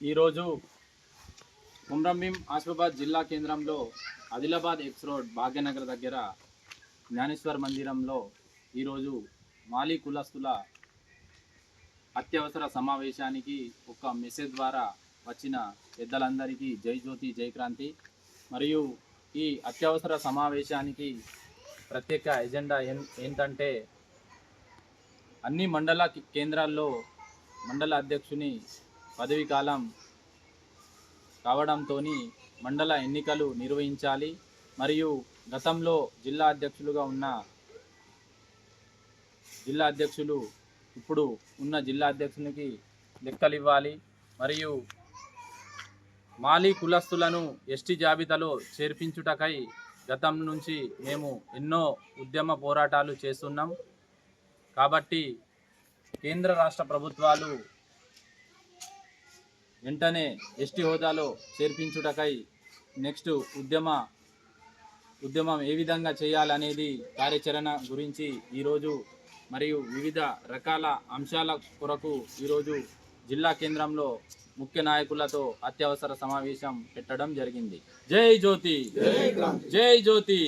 ఈరోజు కుమ్రంభీం ఆసిఫాబాద్ జిల్లా కేంద్రంలో ఆదిలాబాద్ ఎక్స్ రోడ్ భాగ్యనగర్ దగ్గర జ్ఞానేశ్వర్ మందిరంలో ఈరోజు మాలీ కులస్తుల అత్యవసర సమావేశానికి ఒక మెసేజ్ ద్వారా వచ్చిన పెద్దలందరికీ జై జ్యోతి జై క్రాంతి. మరియు ఈ అత్యవసర సమావేశానికి ప్రత్యేక ఎజెండా ఏం ఏంటంటే అన్ని మండల కేంద్రాల్లో మండల అధ్యక్షుని పదవీ కాలం కావడంతో మండల ఎన్నికలు నిర్వహించాలి. మరియు గతంలో జిల్లా అధ్యక్షులుగా ఉన్న జిల్లా అధ్యక్షులు ఇప్పుడు ఉన్న జిల్లా అధ్యక్షునికి లెక్కలు ఇవ్వాలి. మరియు మాలీ కులస్తులను ఎస్టీ జాబితాలో చేర్పించుటకై గతం నుంచి మేము ఎన్నో ఉద్యమ పోరాటాలు చేస్తున్నాం. కాబట్టి కేంద్ర రాష్ట్ర ప్రభుత్వాలు వెంటనే ఎస్టీ హోదాలో చేర్పించుటకై నెక్స్ట్ ఉద్యమ ఉద్యమం ఏ విధంగా చేయాలనేది కార్యాచరణ గురించి ఈరోజు మరియు వివిధ రకాల అంశాల కొరకు ఈరోజు జిల్లా కేంద్రంలో ముఖ్య నాయకులతో అత్యవసర సమావేశం పెట్టడం జరిగింది. జై జ్యోతి! జై జ్యోతి!